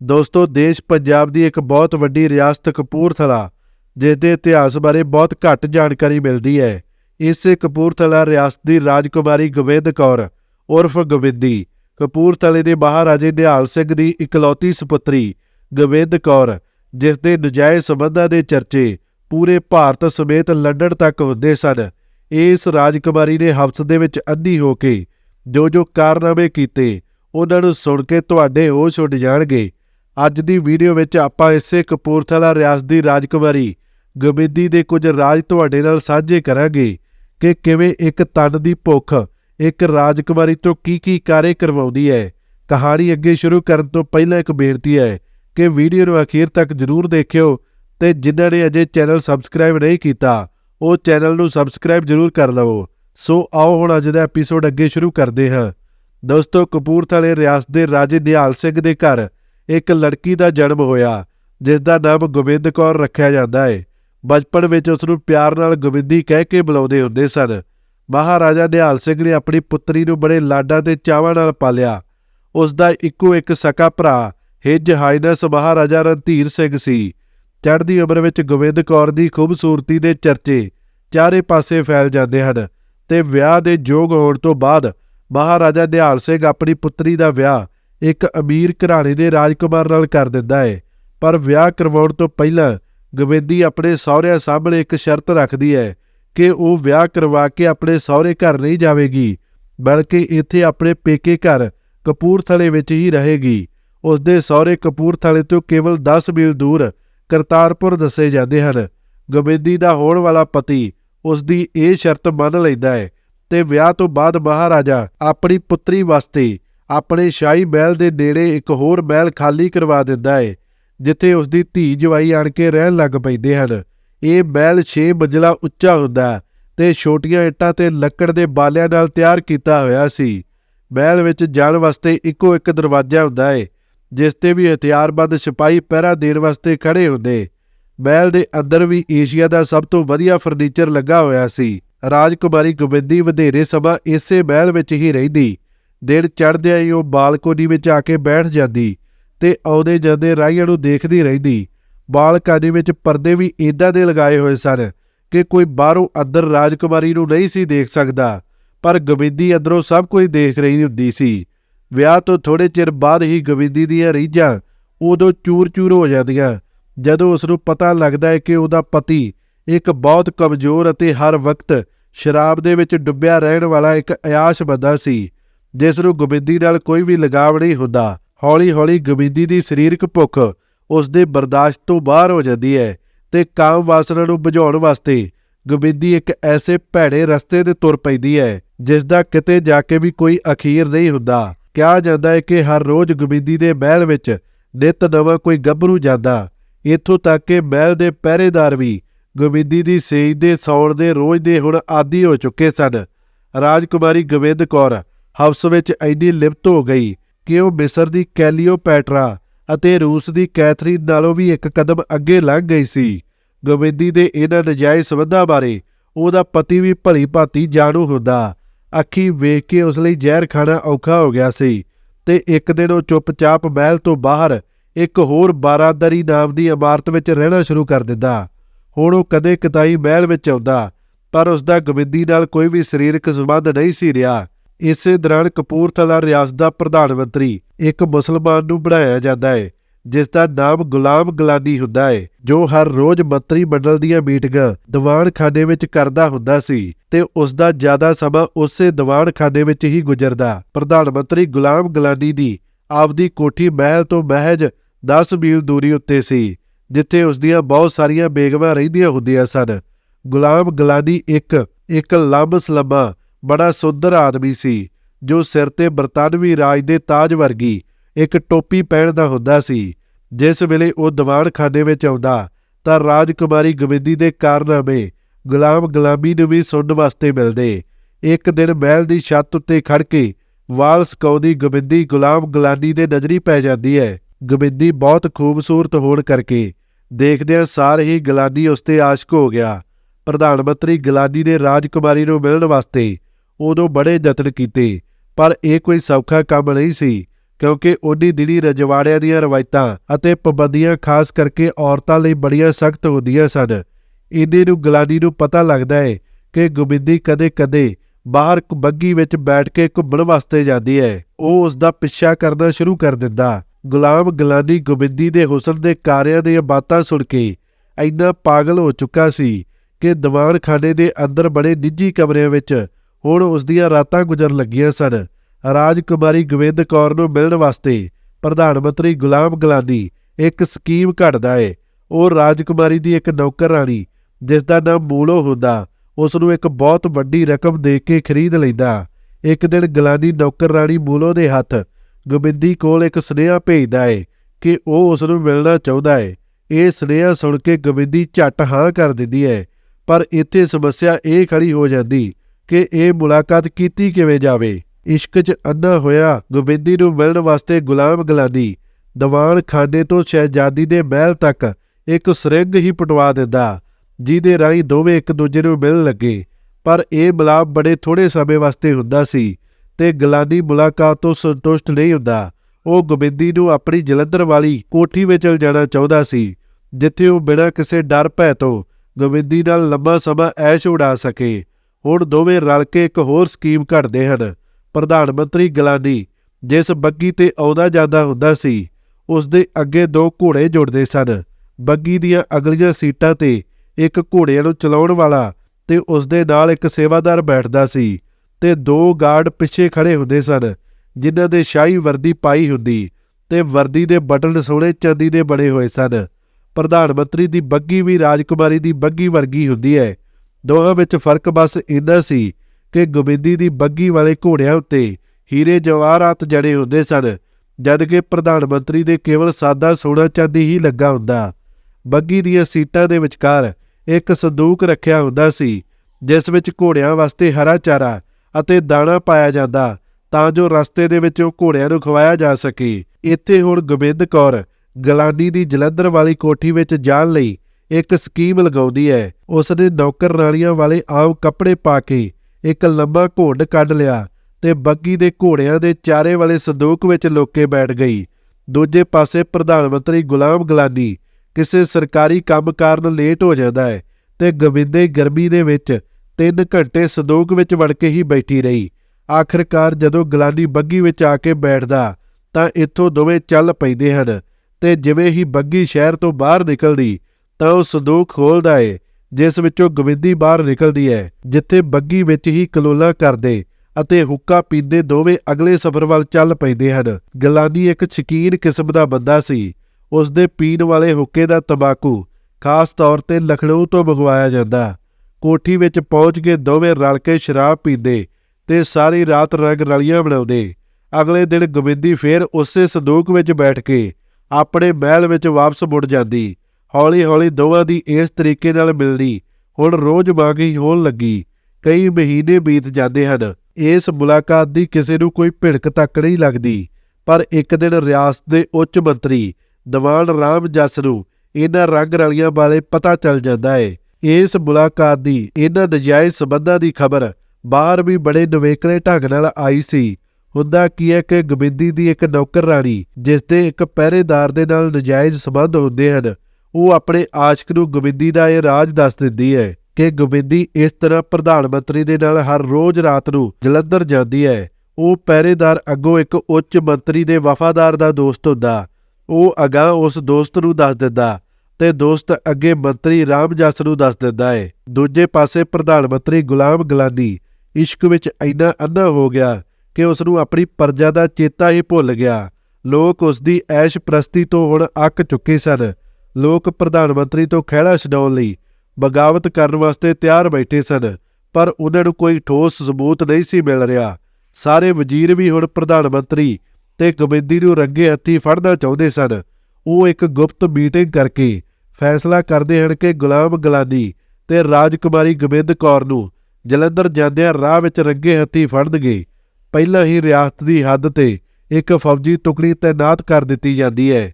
ਦੋਸਤੋ, ਦੇਸ਼ ਪੰਜਾਬ ਦੀ ਇੱਕ ਬਹੁਤ ਵੱਡੀ ਰਿਆਸਤ ਕਪੂਰਥਲਾ ਜਿਸ ਦੇ ਇਤਿਹਾਸ ਬਾਰੇ ਬਹੁਤ ਘੱਟ ਜਾਣਕਾਰੀ ਮਿਲਦੀ ਹੈ। ਇਸ ਕਪੂਰਥਲਾ ਰਿਆਸਤ ਦੀ ਰਾਜਕੁਮਾਰੀ ਗੋਬਿੰਦ ਕੌਰ ਉਰਫ ਗੋਬਿੰਦੀ, ਕਪੂਰਥਲੇ ਦੇ ਮਹਾਰਾਜੇ ਨਿਹਾਲ ਸਿੰਘ ਦੀ ਇਕਲੌਤੀ ਸੁਪੁੱਤਰੀ ਗੋਬਿੰਦ ਕੌਰ ਜਿਸ ਦੇ ਨਜਾਇਜ਼ ਸਬੰਧਾਂ ਦੇ ਚਰਚੇ ਪੂਰੇ ਭਾਰਤ ਸਮੇਤ ਲੰਡਨ ਤੱਕ ਹੁੰਦੇ ਸਨ। ਇਸ ਰਾਜਕੁਮਾਰੀ ਨੇ ਹਫ਼ਸ ਦੇ ਵਿੱਚ ਅੰਧੀ ਹੋ ਕੇ ਜੋ ਜੋ ਕਾਰਨਾਮੇ ਕੀਤੇ, ਉਹਨਾਂ ਨੂੰ ਸੁਣ ਕੇ ਤੁਹਾਡੇ ਹੋਸ਼ ਉੱਡ ਜਾਣਗੇ। ਅੱਜ ਦੀ ਵੀਡੀਓ ਵਿੱਚ ਆਪਾਂ ਇਸੇ ਕਪੂਰਥਲਾ ਰਿਆਸਤ ਦੀ ਰਾਜਕੁਮਾਰੀ ਗੋਬਿੰਦੀ ਦੇ ਕੁਝ ਰਾਜ ਤੁਹਾਡੇ ਨਾਲ ਸਾਂਝੇ ਕਰਾਂਗੇ ਕਿ ਕਿਵੇਂ ਇੱਕ ਤਨ ਦੀ ਭੁੱਖ ਇੱਕ ਰਾਜਕੁਮਾਰੀ ਤੋਂ ਕੀ ਕੀ ਕਾਰੇ ਕਰਵਾਉਂਦੀ ਹੈ। ਕਹਾਣੀ ਅੱਗੇ ਸ਼ੁਰੂ ਕਰਨ ਤੋਂ ਪਹਿਲਾਂ ਇੱਕ ਬੇਨਤੀ ਹੈ ਕਿ ਵੀਡੀਓ ਨੂੰ ਅਖੀਰ ਤੱਕ ਜ਼ਰੂਰ ਦੇਖਿਓ ਤੇ ਜਿਨ੍ਹਾਂ ਨੇ ਅਜੇ ਚੈਨਲ ਸਬਸਕ੍ਰਾਈਬ ਨਹੀਂ ਕੀਤਾ, ਉਹ ਚੈਨਲ ਨੂੰ ਸਬਸਕ੍ਰਾਈਬ ਜ਼ਰੂਰ ਕਰ ਲਵੋ। ਸੋ ਆਓ ਹੁਣ ਅੱਜ ਦਾ ਐਪੀਸੋਡ ਅੱਗੇ ਸ਼ੁਰੂ ਕਰਦੇ ਹਾਂ। ਦੋਸਤੋ, ਕਪੂਰਥਲੇ ਰਿਆਸਤ ਦੇ ਰਾਜੇ ਨਿਹਾਲ ਸਿੰਘ ਦੇ ਘਰ ਇੱਕ ਲੜਕੀ ਦਾ ਜਨਮ ਹੋਇਆ ਜਿਸ ਦਾ ਨਾਮ ਗੋਬਿੰਦ ਕੌਰ ਰੱਖਿਆ ਜਾਂਦਾ ਹੈ ਬਚਪਨ ਵਿੱਚ ਉਸ ਨੂੰ ਪਿਆਰ ਨਾਲ ਗੋਬਿੰਦੀ ਕਹਿ ਕੇ ਬੁਲਾਉਂਦੇ ਹੁੰਦੇ ਸਨ। ਮਹਾਰਾਜਾ ਨਿਹਾਲ ਸਿੰਘ ਨੇ ਆਪਣੀ ਪੁੱਤਰੀ ਨੂੰ ਬੜੇ ਲਾਡਾਂ ਤੇ ਚਾਵਾਂ ਨਾਲ ਪਾਲਿਆ। ਉਸ ਦਾ ਇੱਕੋ ਇੱਕ ਸਕਾ ਭਰਾ, ਹਿੱਜ ਹਾਈਨਸ ਮਹਾਰਾਜਾ ਰਣਧੀਰ ਸਿੰਘ ਸੀ। ਚੜ੍ਹਦੀ ਉਮਰ ਵਿੱਚ ਗੋਬਿੰਦ ਕੌਰ ਦੀ ਖੂਬਸੂਰਤੀ ਦੇ ਚਰਚੇ ਚਾਰੇ ਪਾਸੇ ਫੈਲ ਜਾਂਦੇ ਹਨ ਤੇ ਵਿਆਹ ਦੇ ਯੋਗ ਹੋਣ ਤੋਂ ਬਾਅਦ ਮਹਾਰਾਜਾ ਨਿਹਾਲ ਸਿੰਘ ਆਪਣੀ ਪੁੱਤਰੀ ਦਾ ਵਿਆਹ ਇੱਕ ਅਮੀਰ ਘਰਾਣੇ ਦੇ ਰਾਜਕੁਮਾਰ ਨਾਲ ਕਰ ਦਿੰਦਾ ਹੈ ਪਰ ਵਿਆਹ ਕਰਵਾਉਣ ਤੋਂ ਪਹਿਲਾਂ ਗੋਬਿੰਦੀ ਆਪਣੇ ਸਹੁਰਿਆਂ ਸਾਹਮਣੇ ਇੱਕ ਸ਼ਰਤ ਰੱਖਦੀ ਹੈ ਕਿ ਉਹ ਵਿਆਹ ਕਰਵਾ ਕੇ ਆਪਣੇ ਸਹੁਰੇ ਘਰ ਨਹੀਂ ਜਾਵੇਗੀ, ਬਲਕਿ ਇੱਥੇ ਆਪਣੇ ਪੇਕੇ ਘਰ ਕਪੂਰਥਲੇ ਵਿੱਚ ਹੀ ਰਹੇਗੀ। ਉਸ ਦੇ ਸਹੁਰੇ ਕਪੂਰਥਲੇ ਤੋਂ ਕੇਵਲ 10 ਮੀਲ ਦੂਰ ਕਰਤਾਰਪੁਰ ਦੱਸੇ ਜਾਂਦੇ ਹਨ। ਗੋਬਿੰਦੀ ਦਾ ਹੋਣ ਵਾਲਾ ਪਤੀ ਉਸ ਦੀ ਇਹ ਸ਼ਰਤ ਮੰਨ ਲੈਂਦਾ ਹੈ ਤੇ ਵਿਆਹ ਤੋਂ ਬਾਅਦ ਮਹਾਰਾਜਾ ਆਪਣੀ ਪੁੱਤਰੀ ਵਾਸਤੇ ਆਪਣੇ ਸ਼ਾਹੀ ਮਹਿਲ ਦੇ ਨੇੜੇ ਇੱਕ ਹੋਰ ਮਹਿਲ ਖਾਲੀ ਕਰਵਾ ਦਿੰਦਾ ਹੈ ਜਿੱਥੇ ਉਸ ਦੀ ਧੀ ਜਵਾਈ ਆਣ ਕੇ ਰਹਿਣ ਲੱਗ ਪੈਂਦੇ ਹਨ। ਇਹ ਮਹਿਲ 6 ਮੰਜ਼ਲਾ ਉੱਚਾ ਹੁੰਦਾ ਹੈ ਤੇ ਛੋਟੀਆਂ ਇੱਟਾਂ ਤੇ ਲੱਕੜ ਦੇ ਬਾਲਿਆਂ ਨਾਲ ਤਿਆਰ ਕੀਤਾ ਹੋਇਆ ਸੀ। ਮਹਿਲ ਵਿੱਚ ਜਾਣ ਵਾਸਤੇ ਇੱਕੋ ਇੱਕ ਦਰਵਾਜ਼ਾ ਹੁੰਦਾ ਹੈ ਜਿਸ ਤੇ ਵੀ ਹਥਿਆਰਬੰਦ ਸਿਪਾਹੀ ਪਹਿਰਾ ਦੇਣ ਵਾਸਤੇ ਖੜੇ ਹੁੰਦੇ। ਮਹਿਲ ਦੇ ਅੰਦਰ ਵੀ ਏਸ਼ੀਆ ਦਾ ਸਭ ਤੋਂ ਵਧੀਆ ਫਰਨੀਚਰ ਲੱਗਾ ਹੋਇਆ ਸੀ। ਰਾਜਕੁਮਾਰੀ ਗੋਬਿੰਦੀ ਵਧੇਰੇ ਸਮਾਂ ਇਸੇ ਮਹਿਲ ਵਿੱਚ ਹੀ ਰਹਿੰਦੀ। ਦਿਨ ਚੜ੍ਹਦਿਆਂ ਹੀ ਉਹ ਬਾਲਕੋਨੀ ਵਿੱਚ ਆ ਕੇ ਬੈਠ ਜਾਂਦੀ ਤੇ ਆਉਂਦੇ ਜਾਂਦੇ ਰਾਹੀਆਂ ਨੂੰ ਦੇਖਦੀ ਰਹਿੰਦੀ। ਬਾਲਕਨੀ ਵਿੱਚ ਪਰਦੇ ਵੀ ਇਦਾਂ ਦੇ ਲਗਾਏ ਹੋਏ ਸਨ ਕਿ ਕੋਈ ਬਾਹਰੋਂ ਅੰਦਰ ਰਾਜਕੁਮਾਰੀ ਨੂੰ ਨਹੀਂ ਸੀ ਦੇਖ ਸਕਦਾ, ਪਰ ਗੋਬਿੰਦੀ ਅੰਦਰੋਂ ਸਭ ਕੁਝ ਦੇਖ ਰਹੀ ਹੁੰਦੀ ਸੀ। ਵਿਆਹ ਤੋਂ ਥੋੜੇ ਚਿਰ ਬਾਅਦ ਹੀ ਗੋਬਿੰਦੀ ਦੀਆਂ ਰੀਝਾਂ ਉਦੋਂ ਚੂਰ-ਚੂਰ ਹੋ ਜਾਂਦੀਆਂ, ਜਦੋਂ ਉਸ ਨੂੰ ਪਤਾ ਲੱਗਦਾ ਹੈ ਕਿ ਉਹਦਾ ਪਤੀ ਇੱਕ ਬਹੁਤ ਕਮਜ਼ੋਰ ਅਤੇ ਹਰ ਵਕਤ ਸ਼ਰਾਬ ਦੇ ਵਿੱਚ ਡੁੱਬਿਆ ਰਹਿਣ ਵਾਲਾ ਇੱਕ ਅਯਾਸ਼ ਬੰਦਾ ਸੀ। ਜਿਸ ਨੂੰ ਗੋਬਿੰਦੀ ਨਾਲ ਕੋਈ ਵੀ ਲਗਾਵ ਨਹੀਂ ਹੁੰਦਾ, ਹੌਲੀ-ਹੌਲੀ ਗੋਬਿੰਦੀ ਦੀ ਸਰੀਰਕ ਭੁੱਖ ਉਸ ਦੇ ਬਰਦਾਸ਼ਤ ਤੋਂ ਬਾਹਰ ਹੋ ਜਾਂਦੀ ਹੈ ਤੇ ਕਾਮ ਵਾਸਨਾ ਨੂੰ ਬੁਝਾਉਣ ਵਾਸਤੇ ਗੋਬਿੰਦੀ ਇੱਕ ਐਸੇ ਭੈੜੇ ਰਸਤੇ ਤੇ ਤੁਰ ਪੈਂਦੀ ਹੈ, ਜਿਸ ਦਾ ਕਿਤੇ ਜਾ ਕੇ ਵੀ ਕੋਈ ਅਖੀਰ ਨਹੀਂ ਹੁੰਦਾ। ਕਿਹਾ ਜਾਂਦਾ ਹੈ ਕਿ ਹਰ ਰੋਜ਼ ਗੋਬਿੰਦੀ ਦੇ ਮਹਿਲ ਵਿੱਚ ਨਿਤ ਨਵਾਂ ਕੋਈ ਗੱਭਰੂ ਜਾਂਦਾ। ਇੱਥੋਂ ਤੱਕ ਕਿ ਮਹਿਲ ਦੇ ਪਹਿਰੇਦਾਰ ਵੀ ਗੋਬਿੰਦੀ ਦੀ ਸੇਜ ਦੇ ਸੌਣ ਦੇ ਰੋਜ਼ ਦੇ ਹੁਣ ਆਦੀ ਹੋ ਚੁੱਕੇ ਸਨ। ਰਾਜਕੁਮਾਰੀ ਗੋਬਿੰਦ ਕੌਰ ਹਵਸ ਵਿੱਚ ਐਡੀ ਲਿਪਤ ਹੋ ਗਈ ਕਿ ਉਹ ਮਿਸਰ ਦੀ ਕੈਲੀਓਪੈਟਰਾ ਅਤੇ ਰੂਸ ਦੀ ਕੈਥਰੀਨ ਨਾਲੋਂ ਵੀ ਇੱਕ ਕਦਮ ਅੱਗੇ ਲੰਘ ਗਈ ਸੀ। ਗੋਬਿੰਦੀ ਦੇ ਇਹਨਾਂ ਨਜਾਇਜ਼ ਸਬੰਧਾਂ ਬਾਰੇ ਉਹਦਾ ਪਤੀ ਵੀ ਭਲੀ ਭਾਤੀ ਜਾਣੂ ਹੁੰਦਾ। ਅੱਖੀ ਵੇਖ ਕੇ ਉਸ ਲਈ ਜ਼ਹਿਰ ਖਾਣਾ ਔਖਾ ਹੋ ਗਿਆ ਸੀ ਤੇ ਇੱਕ ਦਿਨ ਉਹ ਚੁੱਪਚਾਪ ਮਹਿਲ ਤੋਂ ਬਾਹਰ ਇੱਕ ਹੋਰ ਬਾਰਾਦਰੀ ਨਾਮ ਦੀ ਇਮਾਰਤ ਵਿੱਚ ਰਹਿਣਾ ਸ਼ੁਰੂ ਕਰ ਦਿੰਦਾ। ਹੁਣ ਉਹ ਕਦੇ ਕਤਾਈ ਮਹਿਲ ਵਿੱਚ ਆਉਂਦਾ, ਪਰ ਉਸ ਦਾ ਗੋਬਿੰਦੀ ਨਾਲ ਕੋਈ ਵੀ ਸਰੀਰਕ ਸੰਬੰਧ ਨਹੀਂ ਸੀ ਰਿਹਾ। ਇਸੇ ਦੌਰਾਨ ਕਪੂਰਥਲਾ ਰਿਆਸਤ ਦਾ ਪ੍ਰਧਾਨ ਮੰਤਰੀ ਇੱਕ ਮੁਸਲਮਾਨ ਨੂੰ ਬਣਾਇਆ ਜਾਂਦਾ ਹੈ, ਜਿਸ ਦਾ ਨਾਮ ਗੁਲਾਮ ਗਲਾਨੀ ਹੁੰਦਾ ਹੈ, ਜੋ ਹਰ ਰੋਜ਼ ਮੰਤਰੀ ਮੰਡਲ ਦੀਆਂ ਮੀਟਿੰਗਾਂ ਦੀਵਾਨਖਾਨੇ ਵਿੱਚ ਕਰਦਾ ਹੁੰਦਾ ਸੀ ਤੇ ਉਸ ਦਾ ਜ਼ਿਆਦਾ ਸਮਾਂ ਉਸੇ ਦੀਵਾਨਖਾਨੇ ਵਿੱਚ ਹੀ ਗੁਜ਼ਰਦਾ। ਪ੍ਰਧਾਨ ਮੰਤਰੀ ਗੁਲਾਮ ਗਲਾਨੀ ਦੀ ਆਪਦੀ ਕੋਠੀ ਮਹਿਲ ਤੋਂ ਮਹਿਜ 10 ਮੀਲ ਦੂਰੀ ਉੱਤੇ ਸੀ, ਜਿੱਥੇ ਉਸ ਦੀਆਂ ਬਹੁਤ ਸਾਰੀਆਂ ਬੇਗਮਾਂ ਰਹਿੰਦੀਆਂ ਹੁੰਦੀਆਂ ਸਨ। ਗੁਲਾਮ ਗਲਾਨੀ ਇੱਕ ਇੱਕ ਲੰਬ ਸਲਮਾ ਬੜਾ ਸੁੰਦਰ ਆਦਮੀ ਸੀ, ਜੋ ਸਿਰ ਤੇ ਬਰਤਾਨਵੀ ਰਾਜ ਦੇ ਤਾਜ ਵਰਗੀ ਇੱਕ ਟੋਪੀ ਪਹਿਨਦਾ ਹੁੰਦਾ ਸੀ। ਜਿਸ ਵੇਲੇ ਉਹ ਦੀਵਾਨਖਾਨੇ ਵਿੱਚ ਆਉਂਦਾ, ਤਾਂ ਰਾਜਕੁਮਾਰੀ ਗੋਬਿੰਦੀ ਦੇ ਕਾਰਨਾਮੇ ਗੁਲਾਮ ਗੁਲਾਮੀ ਨੂੰ ਵੀ ਸੁਣਨ ਵਾਸਤੇ ਮਿਲਦੇ। ਇੱਕ ਦਿਨ ਮਹਿਲ ਦੀ ਛੱਤ ਉੱਤੇ ਖੜ ਕੇ ਵਾਲ ਸਕਾਉਂਦੀ ਗੋਬਿੰਦੀ ਗੁਲਾਮ ਗੁਲਾਨੀ ਦੇ ਨਜ਼ਰੀ ਪੈ ਜਾਂਦੀ ਹੈ। ਗੋਬਿੰਦੀ ਬਹੁਤ ਖੂਬਸੂਰਤ ਹੋਣ ਕਰਕੇ ਦੇਖਦਿਆਂ ਸਾਰ ਹੀ ਗੁਲਾਨੀ ਉਸ ਤੇ ਆਸ਼ਕ ਹੋ ਗਿਆ। ਪ੍ਰਧਾਨ ਮੰਤਰੀ ਗੁਲਾਨੀ ਨੇ ਰਾਜਕੁਮਾਰੀ ਨੂੰ ਮਿਲਣ ਵਾਸਤੇ ਉਦੋਂ ਬੜੇ ਯਤਨ ਕੀਤੇ, ਪਰ ਇਹ ਕੋਈ ਸੌਖਾ ਕੰਮ ਨਹੀਂ ਸੀ, ਕਿਉਂਕਿ ਉਹਦੀ ਦਿਲੀ ਰਜਵਾੜਿਆਂ ਦੀਆਂ ਰਵਾਇਤਾਂ ਅਤੇ ਪਾਬੰਦੀਆਂ ਖਾਸ ਕਰਕੇ ਔਰਤਾਂ ਲਈ ਬੜੀਆਂ ਸਖਤ ਹੁੰਦੀਆਂ ਸਨ। ਇਹਦੇ ਨੂੰ ਗਲਾਨੀ ਨੂੰ ਪਤਾ ਲੱਗਦਾ ਹੈ ਕਿ ਗੋਬਿੰਦੀ ਕਦੇ-ਕਦੇ ਬਾਹਰ ਬੱਗੀ ਵਿੱਚ ਬੈਠ ਕੇ ਘੁੰਮਣ ਵਾਸਤੇ ਜਾਂਦੀ ਹੈ ਉਹ ਉਸ ਦਾ ਪਿੱਛਾ ਕਰਨਾ ਸ਼ੁਰੂ ਕਰ ਦਿੰਦਾ। ਗੁਲਾਮ ਗਲਾਨੀ ਗੋਬਿੰਦੀ ਦੇ ਹੁਸਨ ਦੇ ਕਾਰਿਆਂ ਦੀਆਂ ਬਾਤਾਂ ਸੁਣ ਕੇ ਇੰਨਾ ਪਾਗਲ ਹੋ ਚੁੱਕਾ ਸੀ ਕਿ ਦੀਵਾਨਖਾਨੇ ਦੇ ਅੰਦਰ ਬੜੇ ਨਿੱਜੀ ਕਮਰਿਆਂ ਵਿੱਚ ਹੁਣ ਉਸ ਦੀਆਂ ਰਾਤਾਂ ਗੁਜ਼ਰ ਲੱਗੀਆਂ ਸਨ। ਰਾਜਕੁਮਾਰੀ ਗੋਬਿੰਦ ਕੌਰ ਨੂੰ ਮਿਲਣ ਵਾਸਤੇ ਪ੍ਰਧਾਨ ਮੰਤਰੀ ਗੁਲਾਮ ਗਲਾਨੀ ਇੱਕ ਸਕੀਮ ਘੜਦਾ ਏ। ਉਹ ਰਾਜਕੁਮਾਰੀ ਦੀ ਇੱਕ ਨੌਕਰਾਨੀ ਜਿਸ ਦਾ ਨਾਮ ਮੂਲੋ ਹੁੰਦਾ ਉਸ ਨੂੰ ਇੱਕ ਬਹੁਤ ਵੱਡੀ ਰਕਮ ਦੇ ਕੇ ਖਰੀਦ ਲੈਂਦਾ। ਇੱਕ ਦਿਨ ਗਲਾਨੀ ਨੌਕਰਾਨੀ ਮੂਲੋ ਦੇ ਹੱਥ ਗੋਬਿੰਦੀ ਕੋਲ ਇੱਕ ਸੁਨੇਹਾ ਭੇਜਦਾ ਏ ਕਿ ਉਹ ਉਸ ਨੂੰ ਮਿਲਣਾ ਚਾਹੁੰਦਾ ਏ। ਇਹ ਸੁਨੇਹਾ ਸੁਣ ਕੇ ਗੋਬਿੰਦੀ ਝੱਟ ਹਾਂ ਕਰ ਦਿੰਦੀ ਹੈ ਪਰ ਇੱਥੇ ਸਮੱਸਿਆ ਇਹ ਖੜੀ ਹੋ ਜਾਂਦੀ ਕਿ ਇਹ ਮੁਲਾਕਾਤ ਕੀਤੀ ਕਿਵੇਂ ਜਾਵੇ? ਇਸ਼ਕ 'ਚ ਅੰਨਾ ਹੋਇਆ ਗੋਬਿੰਦੀ ਨੂੰ ਮਿਲਣ ਵਾਸਤੇ ਗੁਲਾਮ ਗਲਾਨੀ ਦੀਵਾਨ ਖਾਨੇ ਤੋਂ ਸ਼ਹਿਜ਼ਾਦੀ ਦੇ ਮਹਿਲ ਤੱਕ ਇੱਕ ਸੁਰੰਗ ਹੀ ਪਟਵਾ ਦਿੰਦਾ, ਜਿਹਦੇ ਰਾਹੀਂ ਦੋਵੇਂ ਇੱਕ ਦੂਜੇ ਨੂੰ ਮਿਲਣ ਲੱਗੇ। ਪਰ ਇਹ ਮਿਲਾਪ ਬੜੇ ਥੋੜੇ ਸਮੇਂ ਵਾਸਤੇ ਹੁੰਦਾ ਸੀ ਤੇ ਗਲਾਨੀ ਮੁਲਾਕਾਤ ਤੋਂ ਸੰਤੁਸ਼ਟ ਨਹੀਂ ਹੁੰਦਾ। ਉਹ ਗੋਬਿੰਦੀ ਨੂੰ ਆਪਣੀ ਜਲੰਧਰ ਵਾਲੀ ਕੋਠੀ ਵਿੱਚ ਜਾਣਾ ਚਾਹੁੰਦਾ ਸੀ, ਜਿੱਥੇ ਉਹ ਬਿਨਾਂ ਕਿਸੇ ਡਰ ਭੈ ਤੋਂ ਗੋਬਿੰਦੀ ਨਾਲ ਲੰਮਾ ਸਮਾਂ ਐਸ਼ ਉਡਾ ਸਕੇ। ਹੁਣ ਦੋਵੇਂ ਰਲ ਕੇ ਇੱਕ ਹੋਰ ਸਕੀਮ ਘੜਦੇ ਹਨ। ਪ੍ਰਧਾਨ ਮੰਤਰੀ ਗਲਾਨੀ, ਜਿਸ ਬੱਗੀ ਤੇ ਆਉਂਦਾ ਜਾਂਦਾ ਹੁੰਦਾ ਸੀ, ਉਸ ਦੇ ਅੱਗੇ ਦੋ ਘੋੜੇ ਜੁੜਦੇ ਸਨ। ਬੱਗੀ ਦੀਆਂ ਅਗਲੀਆਂ ਸੀਟਾਂ ਤੇ ਇੱਕ ਘੋੜਿਆਂ ਨੂੰ ਚਲਾਉਣ ਵਾਲਾ ਤੇ ਉਸ ਦੇ ਨਾਲ ਇੱਕ ਸੇਵਾਦਾਰ ਬੈਠਦਾ ਸੀ ਤੇ ਦੋ ਗਾਰਡ ਪਿੱਛੇ ਖੜੇ ਹੁੰਦੇ ਸਨ, ਜਿਨ੍ਹਾਂ ਦੇ ਸ਼ਾਹੀ ਵਰਦੀ ਪਾਈ ਹੁੰਦੀ ਤੇ ਵਰਦੀ ਦੇ ਬਟਨ ਸੋਹਣੇ ਚਾਂਦੀ ਦੇ ਬਣੇ ਹੋਏ ਸਨ। ਪ੍ਰਧਾਨ ਮੰਤਰੀ ਦੀ ਬੱਗੀ ਵੀ ਰਾਜਕੁਮਾਰੀ ਦੀ ਬੱਗੀ ਵਰਗੀ ਹੁੰਦੀ ਹੈ। ਦੋਹਾਂ ਵਿੱਚ ਫ਼ਰਕ ਬਸ ਇੰਨਾ ਸੀ ਕਿ ਗੋਬਿੰਦੀ ਦੀ ਬੱਗੀ ਵਾਲੇ ਘੋੜਿਆਂ ਉੱਤੇ ਹੀਰੇ ਜਵਾਹਰਾਤ ਜੜੇ ਹੁੰਦੇ ਸਨ, ਜਦ ਕਿ ਪ੍ਰਧਾਨ ਮੰਤਰੀ ਦੇ ਕੇਵਲ ਸਾਦਾ ਸੋਨਾ ਚਾਂਦੀ ਹੀ ਲੱਗਾ ਹੁੰਦਾ। ਬੱਗੀ ਦੀਆਂ ਸੀਟਾਂ ਦੇ ਵਿਚਕਾਰ ਇੱਕ ਸੰਦੂਕ ਰੱਖਿਆ ਹੁੰਦਾ ਸੀ, ਜਿਸ ਵਿੱਚ ਘੋੜਿਆਂ ਵਾਸਤੇ ਹਰਾ ਚਾਰਾ ਅਤੇ ਦਾਣਾ ਪਾਇਆ ਜਾਂਦਾ ਤਾਂ ਜੋ ਰਸਤੇ ਦੇ ਵਿੱਚ ਉਹ ਘੋੜਿਆਂ ਨੂੰ ਖਵਾਇਆ ਜਾ ਸਕੇ। ਇੱਥੇ ਹੁਣ ਗੋਬਿੰਦ ਕੌਰ ਗਲਾਨੀ ਦੀ ਜਲੰਧਰ ਵਾਲੀ ਕੋਠੀ ਵਿੱਚ ਜਾਣ ਲਈ ਇੱਕ ਸਕੀਮ ਲਗਾਉਂਦੀ ਹੈ। ਉਸ ਨੇ ਨੌਕਰ ਰਾਣੀਆਂ ਵਾਲੇ ਆਮ ਕੱਪੜੇ ਪਾ ਕੇ ਇੱਕ ਲੰਬਾ ਘੋੜ ਕੱਢ ਲਿਆ ਤੇ ਬੱਗੀ ਦੇ ਘੋੜਿਆਂ ਦੇ ਚਾਰੇ ਵਾਲੇ ਸੰਦੂਕ ਵਿੱਚ ਲੁੱਕ ਬੈਠ ਗਈ। ਦੂਜੇ ਪਾਸੇ ਪ੍ਰਧਾਨ ਮੰਤਰੀ ਗੁਲਾਮ ਗਲਾਨੀ ਕਿਸੇ ਸਰਕਾਰੀ ਕੰਮ ਕਾਰਨ ਲੇਟ ਹੋ ਜਾਂਦਾ ਹੈ ਤੇ ਗਵਿੰਦੇ ਗਰਮੀ ਦੇ ਵਿੱਚ 3 ਘੰਟੇ ਸੰਦੂਕ ਵਿੱਚ ਵੜ ਕੇ ਹੀ ਬੈਠੀ ਰਹੀ। ਆਖਰਕਾਰ ਜਦੋਂ ਗਲਾਨੀ ਬੱਗੀ ਵਿੱਚ ਆ ਕੇ ਬੈਠਦਾ ਤਾਂ ਇੱਥੋਂ ਦੋਵੇਂ ਚੱਲ ਪੈਂਦੇ ਹਨ ਤੇ ਜਿਵੇਂ ਹੀ ਬੱਗੀ ਸ਼ਹਿਰ ਤੋਂ ਬਾਹਰ ਨਿਕਲਦੀ ਤਾਂ ਉਹ ਸੰਦੂਕ ਖੋਲਦਾ ਏ, ਜਿਸ ਵਿੱਚੋਂ ਗੋਬਿੰਦੀ ਬਾਹਰ ਨਿਕਲਦੀ ਹੈ ਜਿੱਥੇ ਬੱਗੀ ਵਿੱਚ ਹੀ ਕਲੋਲਾ ਕਰਦੇ ਅਤੇ ਹੁੱਕਾ ਪੀਂਦੇ ਦੋਵੇਂ ਅਗਲੇ ਸਫ਼ਰ ਵੱਲ ਚੱਲ ਪੈਂਦੇ ਹਨ। ਗਲਾਨੀ ਇੱਕ ਸ਼ਕੀਨ ਕਿਸਮ ਦਾ ਬੰਦਾ ਸੀ। ਉਸ ਦੇ ਪੀਣ ਵਾਲੇ ਹੁੱਕੇ ਦਾ ਤੰਬਾਕੂ ਖਾਸ ਤੌਰ ਤੇ ਲਖਨਊ ਤੋਂ ਮੰਗਵਾਇਆ ਜਾਂਦਾ। ਕੋਠੀ ਵਿੱਚ ਪਹੁੰਚ ਕੇ ਦੋਵੇਂ ਰਲ ਕੇ ਸ਼ਰਾਬ ਪੀਂਦੇ ਤੇ ਸਾਰੀ ਰਾਤ ਰੰਗ ਰਲੀਆਂ ਬਣਾਉਂਦੇ। ਅਗਲੇ ਦਿਨ ਗੋਬਿੰਦੀ ਫੇਰ ਉਸੇ ਸੰਦੂਕ ਵਿੱਚ ਬੈਠ ਕੇ ਆਪਣੇ ਮਹਿਲ ਵਿੱਚ ਵਾਪਸ ਮੁੜ ਜਾਂਦੀ। ਹੌਲੀ-ਹੌਲੀ ਦੋਵਾਂ ਦੀ ਇਸ ਤਰੀਕੇ ਨਾਲ ਮਿਲਣੀ ਹੁਣ ਰੋਜ਼ ਵਾਂਗੀ ਹੋਣ ਲੱਗੀ। ਕਈ ਮਹੀਨੇ ਬੀਤ ਜਾਂਦੇ ਹਨ। ਇਸ ਮੁਲਾਕਾਤ ਦੀ ਕਿਸੇ ਨੂੰ ਕੋਈ ਭਿੜਕ ਤੱਕ ਨਹੀਂ ਲੱਗਦੀ। ਪਰ ਇੱਕ ਦਿਨ ਰਿਆਸਤ ਦੇ ਉੱਚ ਮੰਤਰੀ ਦੀਵਾਨ ਰਾਮ ਜੱਸ ਨੂੰ ਇਹਨਾਂ ਰੰਗ ਰਲੀਆਂ ਬਾਰੇ ਪਤਾ ਚੱਲ ਜਾਂਦਾ ਹੈ ਇਸ ਮੁਲਾਕਾਤ ਦੀ ਇਹਨਾਂ ਨਜਾਇਜ਼ ਸਬੰਧਾਂ ਦੀ ਖਬਰ ਬਾਹਰ ਵੀ ਬੜੇ ਨਵੇਕਲੇ ਢੰਗ ਨਾਲ ਆਈ ਸੀ। ਹੁੰਦਾ ਕੀ ਹੈ ਕਿ ਗੋਬਿੰਦੀ ਦੀ ਇੱਕ ਨੌਕਰ ਰਾਣੀ ਜਿਸ ਦੇ ਇੱਕ ਪਹਿਰੇਦਾਰ ਦੇ ਨਾਲ ਨਜਾਇਜ਼ ਸਬੰਧ ਹੁੰਦੇ ਹਨ ਉਹ ਆਪਣੇ ਆਸ਼ਕ ਨੂੰ ਗੋਬਿੰਦੀ ਦਾ ਇਹ ਰਾਜ ਦੱਸ ਦਿੰਦੀ ਹੈ ਕਿ ਗੋਬਿੰਦੀ ਇਸ ਤਰ੍ਹਾਂ ਪ੍ਰਧਾਨ ਮੰਤਰੀ ਦੇ ਨਾਲ ਹਰ ਰੋਜ਼ ਰਾਤ ਨੂੰ ਜਲੰਧਰ ਜਾਂਦੀ ਹੈ। ਉਹ ਪਹਿਰੇਦਾਰ ਅੱਗੋਂ ਇੱਕ ਉੱਚ ਮੰਤਰੀ ਦੇ ਵਫਾਦਾਰ ਦਾ ਦੋਸਤ ਹੁੰਦਾ। ਉਹ ਅਗਾਂਹ ਉਸ ਦੋਸਤ ਨੂੰ ਦੱਸ ਦਿੰਦਾ ਤੇ ਦੋਸਤ ਅੱਗੇ ਮੰਤਰੀ ਰਾਮ ਜਸ ਨੂੰ ਦੱਸ ਦਿੰਦਾ ਹੈ। ਦੂਜੇ ਪਾਸੇ ਪ੍ਰਧਾਨ ਮੰਤਰੀ ਗੁਲਾਮ ਗਲਾਨੀ ਇਸ਼ਕ ਵਿੱਚ ਇੰਨਾ ਅੰਨਾ ਹੋ ਗਿਆ ਕਿ ਉਸ ਨੂੰ ਆਪਣੀ ਪਰਜਾ ਦਾ ਚੇਤਾ ਹੀ ਭੁੱਲ ਗਿਆ। ਲੋਕ ਉਸ ਦੀ ਐਸ਼ ਪ੍ਰਸਤੀ ਤੋਂ ਹੁਣ ਅੱਕ ਚੁੱਕੇ ਸਨ। ਲੋਕ ਪ੍ਰਧਾਨ ਮੰਤਰੀ ਤੋਂ ਖਹਿੜਾ ਛਡਾਉਣ ਲਈ ਬਗਾਵਤ ਕਰਨ ਵਾਸਤੇ ਤਿਆਰ ਬੈਠੇ ਸਨ, ਪਰ ਉਹਨਾਂ ਨੂੰ ਕੋਈ ਠੋਸ ਸਬੂਤ ਨਹੀਂ ਸੀ ਮਿਲ ਰਿਹਾ। ਸਾਰੇ ਵਜ਼ੀਰ ਵੀ ਹੁਣ ਪ੍ਰਧਾਨ ਮੰਤਰੀ ਤੇ ਗੋਬਿੰਦੀ ਨੂੰ ਰੰਗੇ ਹੱਥੀ ਫੜਨਾ ਚਾਹੁੰਦੇ ਸਨ। ਉਹ ਇੱਕ ਗੁਪਤ ਮੀਟਿੰਗ ਕਰਕੇ ਫੈਸਲਾ ਕਰਦੇ ਹਨ ਕਿ ਗੁਲਾਮ ਗਲਾਨੀ ਤੇ ਰਾਜਕੁਮਾਰੀ ਗੋਬਿੰਦ ਕੌਰ ਨੂੰ ਜਲੰਧਰ ਜਾਂਦਿਆਂ ਰਾਹ ਵਿੱਚ ਰੰਗੇ ਹੱਥੀ ਫੜਨਗੇ। ਪਹਿਲਾਂ ਹੀ ਰਿਆਸਤ ਦੀ ਹੱਦ ਤੇ ਇੱਕ ਫੌਜੀ ਟੁਕੜੀ ਤਾਇਨਾਤ ਕਰ ਦਿੱਤੀ ਜਾਂਦੀ ਹੈ।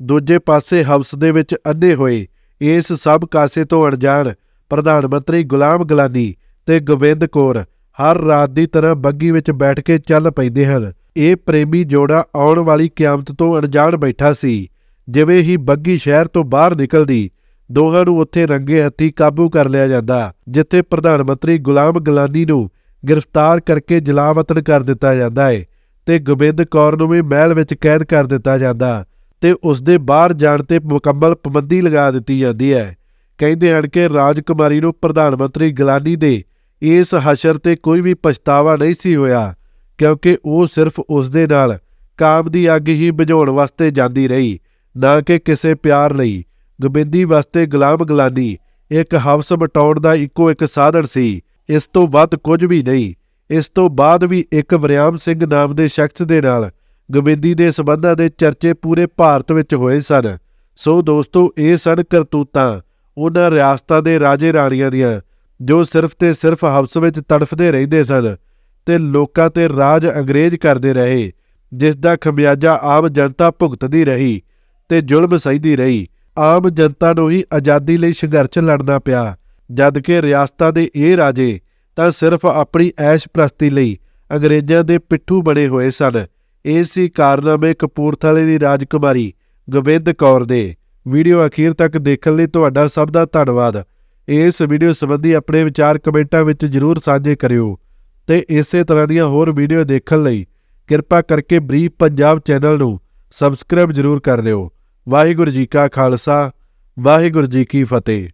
ਦੂਜੇ ਪਾਸੇ ਹਵਸ ਦੇ ਵਿੱਚ ਅੰਨੇ ਹੋਏ, ਇਸ ਸਭ ਕਾਸੇ ਤੋਂ ਅਣਜਾਣ ਪ੍ਰਧਾਨ ਮੰਤਰੀ ਗੁਲਾਮ ਗਲਾਨੀ ਤੇ ਗੋਬਿੰਦ ਕੌਰ ਹਰ ਰਾਤ ਦੀ ਤਰ੍ਹਾਂ ਬੱਗੀ ਵਿੱਚ ਬੈਠ ਕੇ ਚੱਲ ਪੈਂਦੇ ਹਨ। ਇਹ ਪ੍ਰੇਮੀ ਜੋੜਾ ਆਉਣ ਵਾਲੀ ਕਿਆਮਤ ਤੋਂ ਅਣਜਾਣ ਬੈਠਾ ਸੀ। ਜਿਵੇਂ ਹੀ ਬੱਗੀ ਸ਼ਹਿਰ ਤੋਂ ਬਾਹਰ ਨਿਕਲਦੀ, ਦੋਹਾਂ ਨੂੰ ਉੱਥੇ ਰੰਗੇ ਹੱਥੀ ਕਾਬੂ ਕਰ ਲਿਆ ਜਾਂਦਾ, ਜਿੱਥੇ ਪ੍ਰਧਾਨ ਮੰਤਰੀ ਗੁਲਾਮ ਗਲਾਨੀ ਨੂੰ ਗ੍ਰਿਫਤਾਰ ਕਰਕੇ ਜਲਾਵਤਨ ਕਰ ਦਿੱਤਾ ਜਾਂਦਾ ਹੈ ਤੇ ਗੋਬਿੰਦ ਕੌਰ ਨੂੰ ਵੀ ਮਹਿਲ ਵਿੱਚ ਕੈਦ ਕਰ ਦਿੱਤਾ ਜਾਂਦਾ। ਤੇ ਉਸ ਦੇ ਬਾਹਰ ਜਾਣ ਤੇ ਮੁਕੰਮਲ ਪਾਬੰਦੀ ਲਗਾ ਦਿੱਤੀ ਜਾਂਦੀ ਹੈ। ਕਹਿੰਦੇ ਹਨ ਕਿ ਰਾਜਕੁਮਾਰੀ ਨੂੰ ਪ੍ਰਧਾਨ ਮੰਤਰੀ ਗਲਾਨੀ ਦੇ ਇਸ ਹਸ਼ਰ ਤੇ ਕੋਈ ਵੀ ਪਛਤਾਵਾ ਨਹੀਂ ਸੀ ਹੋਇਆ, ਕਿਉਂਕਿ ਉਹ ਸਿਰਫ ਉਸ ਦੇ ਨਾਲ ਕਾਮ ਦੀ ਅੱਗ ਹੀ ਬੁਝਾਉਣ ਵਾਸਤੇ ਜਾਂਦੀ ਰਹੀ, ਨਾ ਕਿ ਕਿਸੇ ਪਿਆਰ ਲਈ। ਗੋਬਿੰਦੀ ਵਾਸਤੇ ਗੁਲਾਮ ਗਲਾਨੀ ਇੱਕ ਹਵਸ ਮਟਾਉਣ ਦਾ ਇੱਕੋ ਇੱਕ ਸਾਧਨ ਸੀ। ਇਸ ਤੋਂ ਵੱਧ ਕੁਝ ਵੀ ਨਹੀਂ। ਇਸ ਤੋਂ ਬਾਅਦ ਵੀ ਇੱਕ ਵਰਿਆਮ ਸਿੰਘ ਨਾਮ ਦੇ ਸ਼ਖਸ ਦੇ ਨਾਲ ਗੋਬਿੰਦੀ ਦੇ ਸਬੰਧਾਂ ਦੇ ਚਰਚੇ ਪੂਰੇ ਭਾਰਤ ਵਿੱਚ ਹੋਏ ਸਨ। ਸੋ ਦੋਸਤੋ, ਇਹ ਸਨ ਕਰਤੂਤਾਂ, ਉਹਨਾਂ ਰਿਆਸਤਾਂ ਦੇ ਰਾਜੇ ਰਾਣੀਆਂ ਦੀਆਂ, ਜੋ ਸਿਰਫ ਤੇ ਸਿਰਫ ਹਵਸ ਵਿੱਚ ਤੜਫਦੇ ਰਹਿੰਦੇ ਸਨ ਤੇ ਲੋਕਾਂ ਤੇ ਰਾਜ ਅੰਗਰੇਜ਼ ਕਰਦੇ ਰਹੇ, ਜਿਸ ਦਾ ਖਮਿਆਜਾ ਆਮ ਜਨਤਾ ਭੁਗਤਦੀ ਰਹੀ ਤੇ ਜ਼ੁਲਮ ਸਹਿਦੀ ਰਹੀ। ਆਮ ਜਨਤਾ ਨੂੰ ਹੀ ਆਜ਼ਾਦੀ ਲਈ ਸੰਘਰਸ਼ ਲੜਨਾ ਪਿਆ। ਜਦ ਕਿ ਰਿਆਸਤਾਂ ਦੇ ਇਹ ਰਾਜੇ ਤਾਂ ਸਿਰਫ ਆਪਣੀ ਐਸ਼ ਪ੍ਰਸਤੀ ਲਈ ਅੰਗਰੇਜ਼ਾਂ ਦੇ ਪਿੱਠੂ ਬਣੇ ਹੋਏ ਸਨ। ਇਹ ਸੀ ਕਾਰਨਾਮੇ ਕਪੂਰਥਲੇ ਦੀ ਰਾਜਕੁਮਾਰੀ ਗੋਬਿੰਦ ਕੌਰ ਦੇ। ਵੀਡੀਓ ਅਖੀਰ ਤੱਕ ਦੇਖਣ ਲਈ ਤੁਹਾਡਾ ਸਭ ਦਾ ਧੰਨਵਾਦ। ਇਸ ਵੀਡੀਓ ਸੰਬੰਧੀ ਆਪਣੇ ਵਿਚਾਰ ਕਮੈਂਟਾਂ ਵਿੱਚ ਜਰੂਰ ਸਾਂਝੇ ਕਰਿਓ। ਤੇ ਇਸੇ ਤਰ੍ਹਾਂ ਦੀਆਂ ਹੋਰ ਵੀਡੀਓ ਦੇਖਣ ਲਈ ਕਿਰਪਾ ਕਰਕੇ ਬਰੀਫ ਪੰਜਾਬ ਚੈਨਲ ਨੂੰ ਸਬਸਕ੍ਰਾਈਬ ਜਰੂਰ ਕਰ ਲਿਓ। ਵਾਹਿਗੁਰੂ ਜੀ ਕਾ ਖਾਲਸਾ, ਵਾਹਿਗੁਰੂ ਜੀ ਕੀ ਫਤਿਹ।